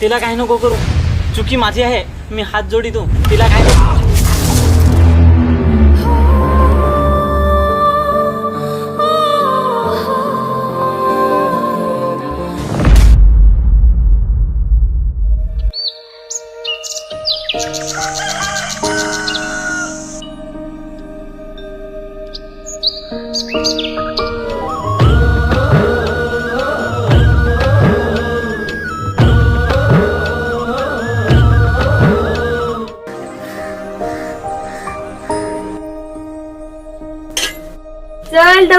तिला काही नको करू. चुकी माझी आहे मी हात जोडितो. तिला काय नको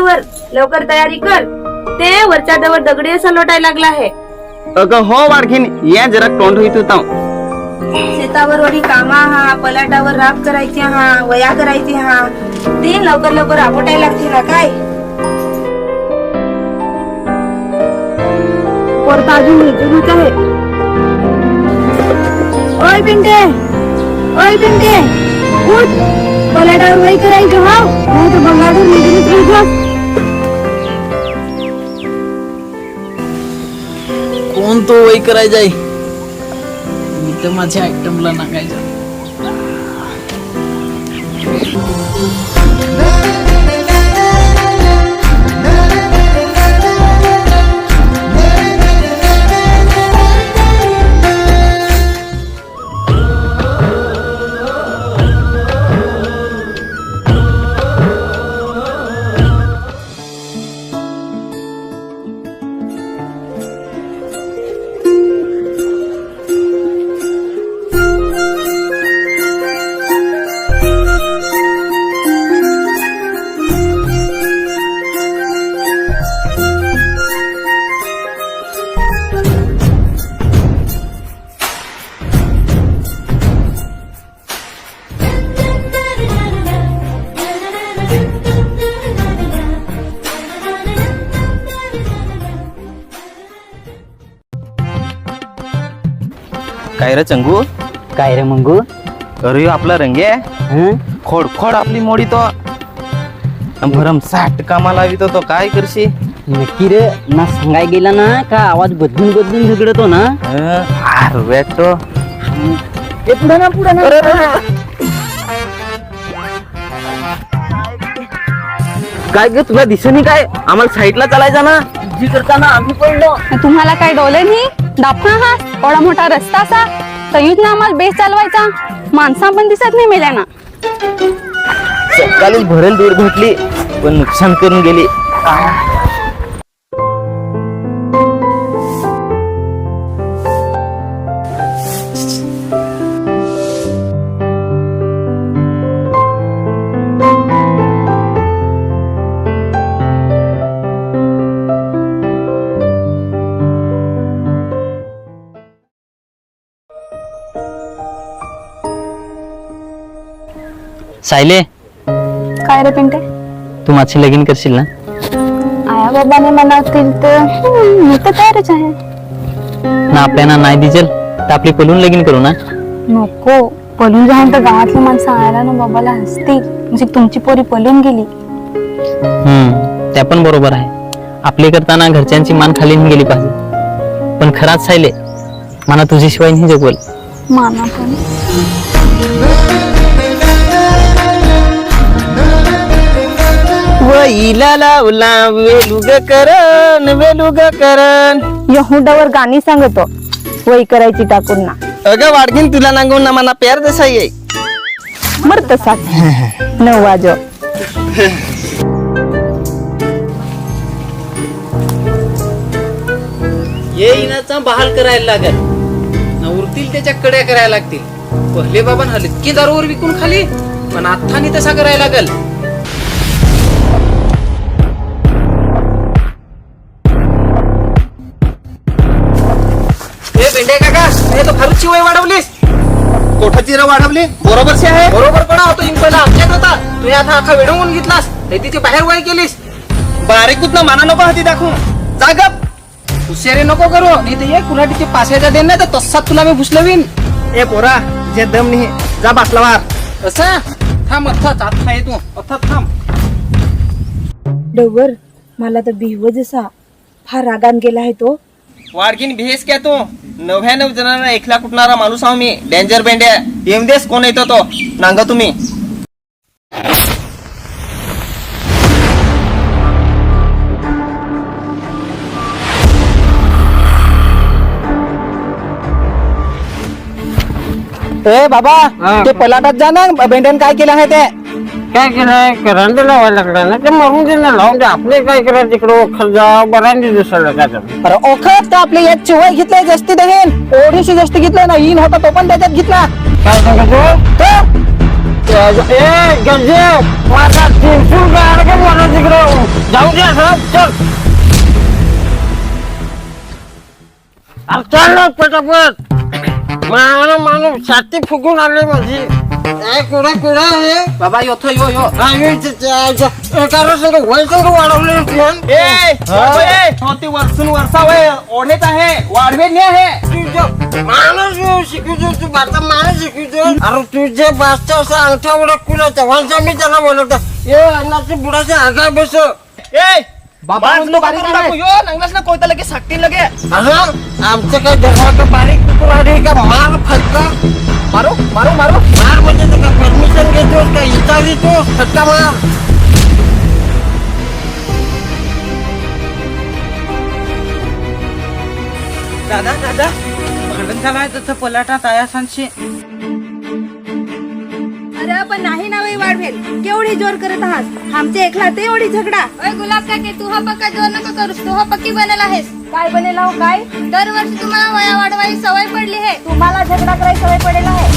डवर लवकर तयारी कर. ते वरच्या डवर दगडी असा लोटायला लागला आहे. अगं हो वाडखीन या जरा तोंड होईत होता. शेतावर वरी कामा हा पलाटावर राब करायची हा वया करायची हा. ते लवकर लवकर आपटायला लागते ना काय? परत अजून आहे ओय पिंटे ओय पिंटे उठ. पलाटावर वही करायची. कोण तो वय करायचा आहे. मी तर माझ्या आयटमला नागायचा. काय रे चंगू? काय रे मंगू? अरे आपला रंगे. हं? खोड खोड आपली मोडी तो. भरम साठ कामाला लावितो तो. काय करशी नक्की रे ना सांगाय गेला ना का आवाज बदलून बदलून झगडतो ना? आर तो. पुढे ना पुढे ना. काय ग तुला दिसनी काय? आम्हाला साईडला चालायचा ना. जी करताना आम्ही पडलो. तुम्हाला काय डोले नाही? दापना हा एवढा मोठा रस्ता असा तरीच ना आम्हाला बेस चालवायचा माणसा पण दिसत नाही मेल्या ना सकाळीच भरेल दूर भेटली पण नुकसान करून गेली. सायले काय रे पिंटे? तू माझी लगीन करशील ना? आया बाबाने म्हणातील तर हम्म, मी तर तयारच आहे. ना आपल्याला नाही दिसेल तर आपली पलून लगीन करू ना? नको पळून जाऊन तर गावातली माणसं आयला ना बाबाला हसतील. म्हणजे तुमची पोरी पळून गेली. हम्म त्या पण बरोबर आहे. आपली करताना घरच्यांची मान खाली नाही गेली पाहिजे. पण खराच सायले मला तुझ्याशिवाय नाही जगवल. माना पण. वईला लावला वेलुग करण वेलुग करण. यहुडावर गाणी सांगतो. वही करायची टाकून. ना अगं वाडकीन तुला नांगून ना मला प्यार तसा ये मरत सात नऊ वाजो येईनाचा बहाल करायला लागल. न उरतील त्याच्या कड्या करायला लागतील. पहिले बाबा हलकी दारूवर विकून खाली पण आत्तानी तसा करायला लागल. ए काका. हे तो फारूची वय वाढवलीस कोठाची र वाढवली. बरोबर आहे. बरोबर कोणा होतो इंग पहिला आमच्यात होता. तुम्ही आता अख्खा वेडवून घेतलास. हे तिची बाहेर वय केलीस. बारीकूत ना माना नको हाती दाखवून. जाग हुशारी नको करू. नाही तर ये कुऱ्हाडीचे पासेचा देन नाही तर तसाच तुला मी भुसलवीन. ए पोरा जे दम नाही. जा बाटला वार असं थांब अथ्थाच आत आहे तू. अथ्थाच थांब. डवर मला तर बिहव जसा. फार रागान गेला आहे तो. वाडकीन भेस क्या तू? नव्याण्णव जणांना एकला कुटणारा माणूस आहो मी. डेंजर बेंड्या येऊन देस कोण येतो तो? नांगा तुम्ही. ए बाबा ते पलाटात जा ना. बेंड्यान काय केलं आहे ते? काय केलंय करंट लावायला लागला ना ते मरून दे ना लावून दे आपले काय करायचं तिकडं खर्जा बरांडी दिसायला काय त्यात. अरे ओखत तर आपले एक चिवय घेतलंय जास्ती दहेन ओढीशी जास्त घेतलंय ना इन होता तो पण त्याच्यात घेतला. काय सांगतो ए गंजे माझा तीनशे गाड का मला तिकडं? जाऊ दे चल. अरे चल ना पटापट. मला माणूस छाती फुगून आले माझी. कुठं कुठं आहे? बाबा योथो यो यो. आम्ही एका वैसंग वाढवले ए ए, ते वय ओढेत आहे. वाढवे ने आहे तुझं माणूस तू आता माणूस शिकवतो अरे तुझे बादशा असा अंगठा उडक कुणा तेव्हाचा मी त्याला बोलवतो. ये अन्नाची आगाय बस. ए बाबा कोयता लगे साकटी लगे असं आमचं काय जगाचं बारीक कुकुर आहे का? मार फटका. मारो मारो मारो। मार म्हणजे तुला परमिशन घेतोस का इटा येतो सत्ता मार दादा दादा भांडण झालाय तसं पलाटा आयासांशी पण नाही ना वय वाढवेल केवढी जोर करत आहात आमच्या एकला ते एवढी झगडा. ओय गुलाब काके तू हा पक्का जोर नको करूस. तू हा पक्की बनेला आहेस. काय बनेल हो काय? दरवर्षी तुम्हाला वया वाढवायची सवय पडली आहे. तुम्हाला झगडा करायची सवय पडेल आहे.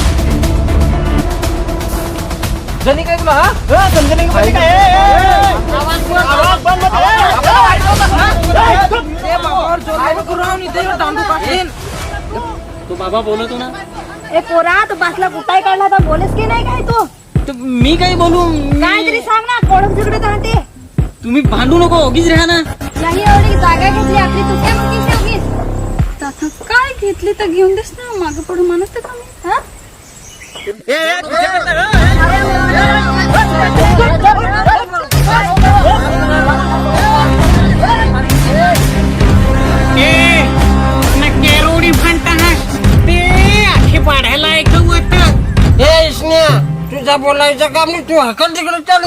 जणी काय तुला हा? हा, समजलं नाही का म्हणजे काय? ए, ए, ए, आवाज बंद मत. ए, करू. तो बाबा बोलतो ना. ए पोरा तू बासला कुठाय काढला? तर बोलेस की नाही काय तू? तर मी काही बोलू काय तरी सांग ना झगडत राहते तुम्ही भांडू नको उगीच राहा ना नाही एवढी जागा घेतली आपली तू काय म्हणतीस काय घेतली तर घेऊन देस ना मागे पडून माणूस तर कमी हा तुझा बोलायचं काम नाही तू हकल तिकडे चाल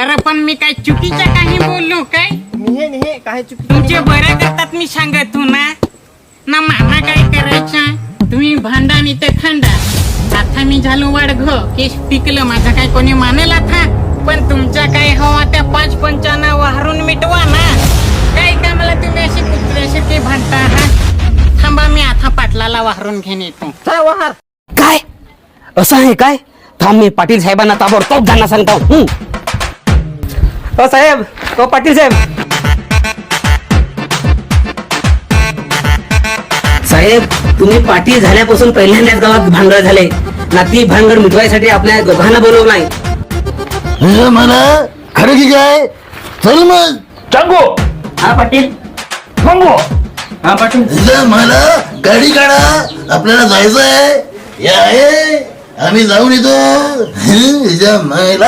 अरे पण मी काय चुकीचं काही बोललो काय? निहे निहे काय चुकी तुमचे बरं करतात मी सांगतो ना. ना मला काय करायचं? तुम्ही भांडण इथं खंडा. आता मी झालो वाडघ केस पिकलं. माझं काय कोणी मानेल आता? पण तुमच्या काय हवा त्या पाच पंचांना वाहरून मिटवा ना. काय का मला तुम्ही अशी कुत्र्यासारखी भांडता हा? थांबा मी आता पाटलाला वाहरून घेऊन येतो. काय? असं आहे काय? थांब मी पाटील साहेबांना ताबडतोब जाणं सांगतो. हं. हो साहेब तो पाटील साहेब. साहेब तुम्ही पाटील झाल्यापासून पहिल्यांदाच गावात भांगड झाले. ना ती भांगड मिटवायसाठी आपल्या दोघांना बोलवलं नाही मला खरं की काय? चल मग. चांगो! हा पाटील. चांगो हा पाटील. मला गाडी काढा. आपल्याला जायचं आहे या. आहे आम्ही जाऊन येतो. हं, मायला.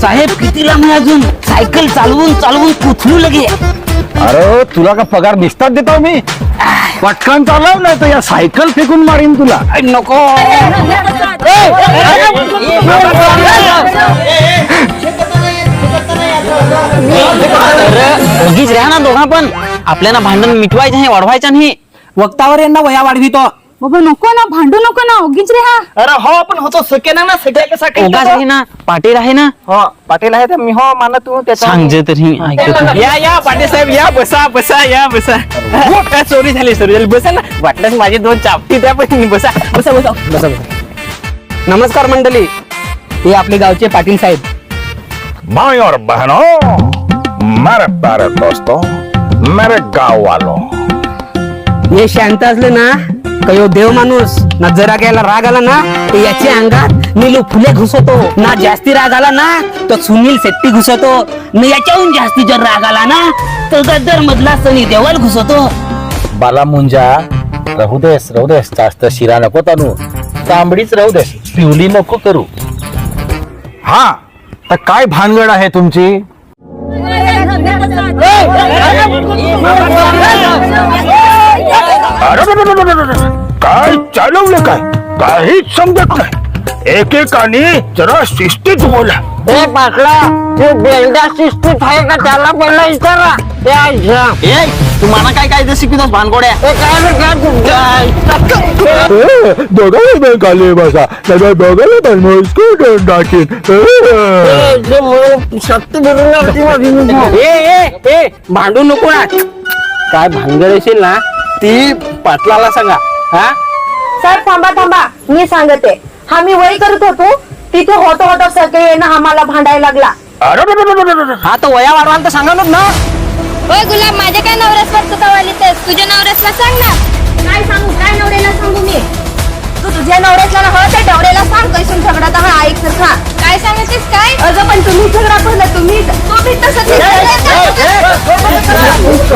साहेब किती लांब आहे अजून सायकल चालवून चालवून कुथलू लगे? अरे तुला का पगार निसतात देतो मी? पटकन चालव नाही तर या सायकल फेकून मारीन तुला. ऐ, नको. उगीच राहा ना दोघा पण आपल्याला भांडण मिटवायचं नाही वाढवायचं नाही. वक्तावर यांना वया वाढवितो. बाबा नको ना भांडू नको ना उगीच रे हा. अरे हो पण होतो सके ना ना सगळ्या उगाच आहे ना पाटील आहे ना. हो पाटील आहे तर मी हो माना तू त्याचा सांगजे तरी ऐकत नाही. या या पाटील साहेब या बसा बसा या बसा. काय चोरी झाली चोरी झाली. बसा ना. वाटल्यास माझी दोन चापटी द्या पण. बसा बसा बसा. बसा बसा. नमस्कार मंडळी. हे आपले गावचे पाटील साहेब. भाई और बहनों मेरे प्यारे दोस्तों मेरे गांव वालों हे शांत असले ना कयो देव माणूस ना जरा घ्यायला राग आला ना तर याच्या अंगात नीलू फुले घुसवतो. ना जास्ती राग आला ना तर सुनील शेट्टी घुसवतो. न याच्याहून जास्ती जर राग आला ना तर गद्दर मधला सनी देवल घुसवतो. बाला मुंजा राहू देस राहू देस जास्त शिरा नको तानू. तांबडीच राहू देस पिवली नको करू. हा तर काय भानगड आहे तुमची? काय चालवलं काय? काहीच समजत नाही. एकेकाने जरा शिस्तीत बोला. ए पाटला तू बेलदा शिस्तीत आहे का? त्याला पहिला विचारा ए आयशा. ए तू मला काय काय शिकवतोस भानगोड्या? ए, काय रे, काय तू? दोघांनी पण खाली बसा. दोघांनी पण टाकीन. शक्ती. ए ए ए भांडू नको ना. काय भानगड असेल ना? ती पाटलाला सांगा हा? सर थांबा थांबा. मी सांगते. हा मी वय करत होतो. तिथे होतो होतो सगळे ना आम्हाला भांडायला लागला. हा तर वया वाढवाल तर सांगा ना. होय गुलाब माझ्या काय नवऱ्यासवर तू कवाली तेच तुझ्या नवऱ्यासला सांग ना. काय सांगू काय नवऱ्याला सांगू मी? तू तुझ्या नवऱ्याला ना हळद त्या नवऱ्याला सांग कैसून झगडा तर हा ऐक खा काय सांगतेस काय? अगं पण तुम्ही झगडा पडला तुम्ही तुम्ही तसं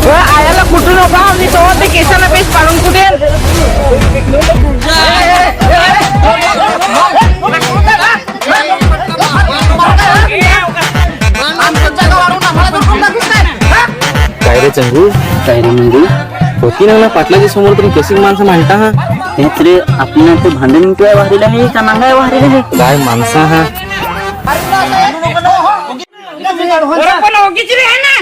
आयाला कुठू नका मी सोबत ते केसाला पेस पाडून कुठे काय रे चंगू काय रे म्हणजे होती ना पाटलाच्या समोर तुम्ही कशी माणसं मांडता हा? तेच रे आपल्या ते भांडण काय वाहलेलं आहे का नांगाय वाहलेलं आहे काय माणसा हा? रे ना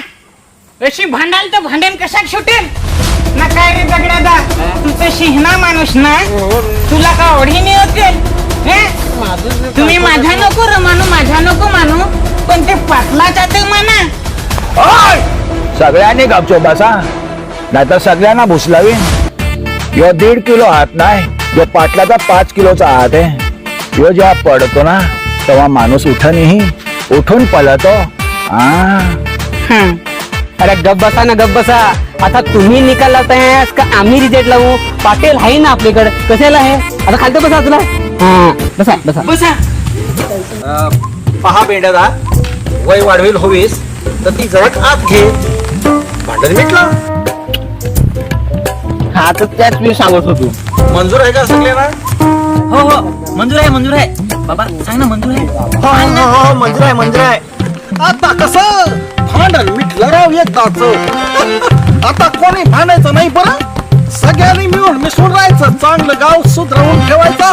अशी भांडाल तर भांडण कशात सुटेल? ना काय रे दगडादा तू तर शिहना माणूस ना? तुला का ओढीने होते तुम्ही माझा नको र मानू माझा नको मानू पण ते पाटलाचा तर म्हणा. सगळ्यांनी गपचो बसा. नाहीतर सगळ्यांना भुसलावीन. यो दीड किलो हात नाही जो पाटलाचा पाच किलोचा हात आहे. यो जेव्हा पडतो ना तेव्हा माणूस उठणही उठून पळतो. हा. अरे गप बसा ना गप बसा. आता तुम्ही निकाल लावताय का आम्ही रिजेक्ट लावू? पाटील आहे ना आपल्याकडे? कशाला आहे? आता खालते बसा तुला. हा बसा बसा. बसा. पहा बेंड्यादा वय वाढवेल होवीस तर ती जरा आत घे. भांडण मिटलं? हा तर त्याच मी सांगत होतो. मंजूर आहे का सगळ्यांना? हो हो. मंजूर आहे मंजूर आहे. बाबा सांग ना मंजूर आहे. हो, हो हो हो मंजूर आहे मंजूर आहे. आता कसं? भांडण मिटलं राव एकदाच आता कोणी भांडायचं नाही बरं? सगळ्यांनी मिळून मिसळून राहायचं. चांगलं गाव सुधरवून ठेवायचं.